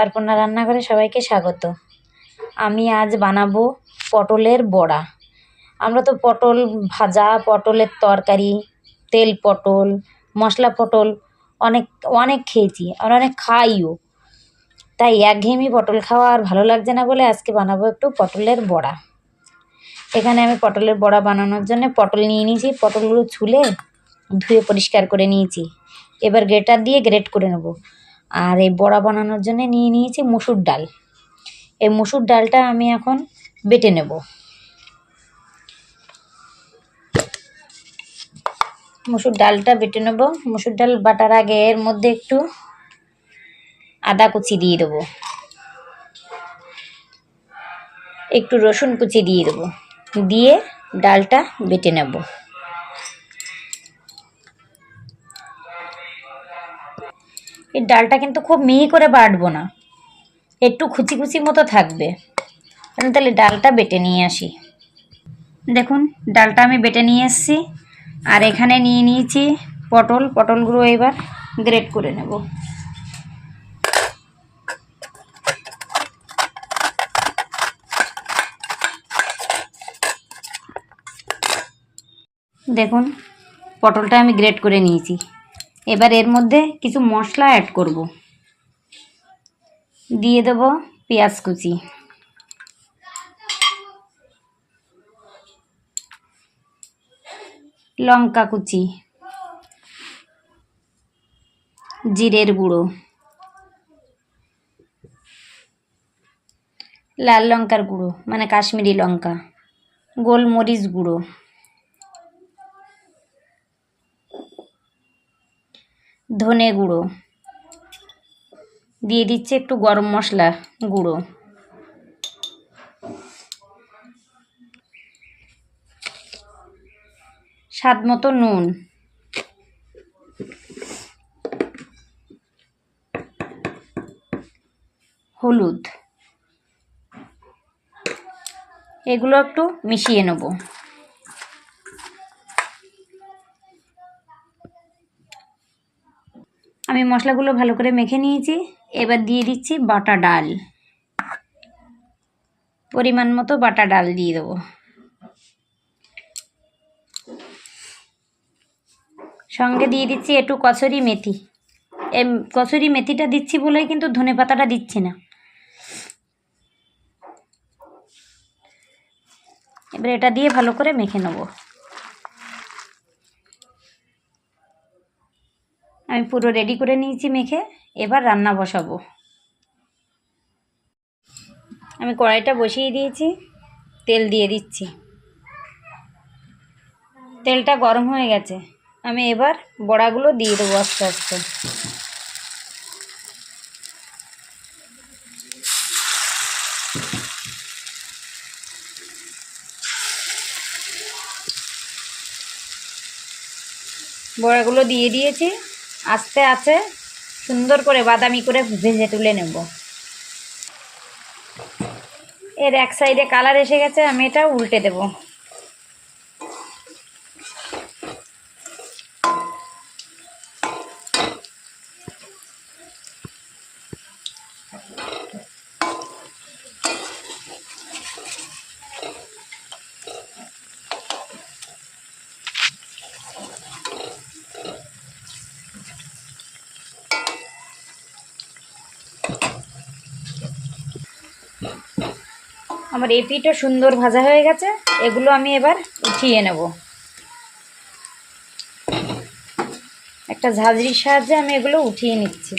অর্পণা রান্নাঘরে সবাইকে স্বাগত। আমি আজ বানাবো পটলের বড়া। আমরা তো পটল ভাজা, পটলের তরকারি, তেল পটল, মশলা পটল অনেক অনেক খেয়েছি আর অনেক খাইও। তাই একঘেয়েমি পটল খাওয়া আর ভালো লাগছে না বলে আজকে বানাবো একটু পটলের বড়া। এখানে আমি পটলের বড়া বানানোর জন্য পটল নিয়ে নিয়েছি, পটলগুলো ছুলে ধুয়ে পরিষ্কার করে নিয়েছি। এবার গ্রেটার দিয়ে গ্রেট করে নেব। আর এই বড়া বানানোর জন্য নিয়ে নিয়েছি মুসুর ডাল। এই মুসুর ডালটা আমি এখন বেটে নেব। মুসুর ডালটা বেটে নেব। মুসুর ডাল বাটার আগে এর মধ্যে একটু আদা কুচি দিয়ে দেবো। একটু রসুন কুচি দিয়ে দেবো। দিয়ে ডালটা বেটে নেব। এই ডালটা কিন্তু খুব মিহি করে বাটবো না। একটু খুচি খুচি মতো থাকবে। আমি তাহলে ডালটা বেটে নিয়ে আসি। দেখুন, ডালটা আমি বেটে নিয়ে এসেছি। আর এখানে নিয়ে নিয়েছি পটল। পটলগুলো এবার গ্রেট করে নেব। দেখুন, পটলটা আমি গ্রেট করে নিয়েছি। এবার এর মধ্যে কিছু মশলা অ্যাড করব। দিয়ে দেব পেঁয়াজ কুচি। লঙ্কা কুচি। জিরের গুঁড়ো। লাল লঙ্কার গুঁড়ো মানে কাশ্মীরি লঙ্কা। গোলমরিচ গুঁড়ো। ধনে গুঁড়ো। দিয়ে দিচ্ছে একটু গরম মশলা গুঁড়ো। স্বাদ মতো নুন। হলুদ। এগুলো একটু মিশিয়ে নেব। আমি মশলাগুলো ভালো করে মেখে নিয়েছি। এবার দিয়ে দিচ্ছি বাটা ডাল। পরিমাণ মতো বাটা ডাল দিয়ে দেবো। সঙ্গে দিয়ে দিচ্ছি একটু কচুরি মেথি। এই কচুরি মেথিটা দিচ্ছি বলেই কিন্তু ধনে পাতাটা দিচ্ছি না। এবার এটা দিয়ে ভালো করে মেখে নেব। আমি পুরো রেডি করে নিয়েছি মেখে, এবার রান্না বসাবো। আমি কড়াইটা বসিয়ে দিয়েছি, তেল দিয়ে দিচ্ছি। তেলটা গরম হয়ে গেছে, আমি এবার বড়াগুলো দিয়ে দেবো আস্তে আস্তে। বড়াগুলো দিয়ে দিয়েছি আস্তে আস্তে সুন্দর করে বাদামি করে ভেজে তুলে নেব। এর এক সাইডে কালার এসে গেছে, আমি এটা উল্টে দেব। আমার এপিটা সুন্দর ভাজা হয়ে গেছে, এগুলো আমি এবার উঠিয়ে নেব। একটা ঝাঁঝরির সাহায্যে আমি এগুলো উঠিয়ে নিচ্ছি।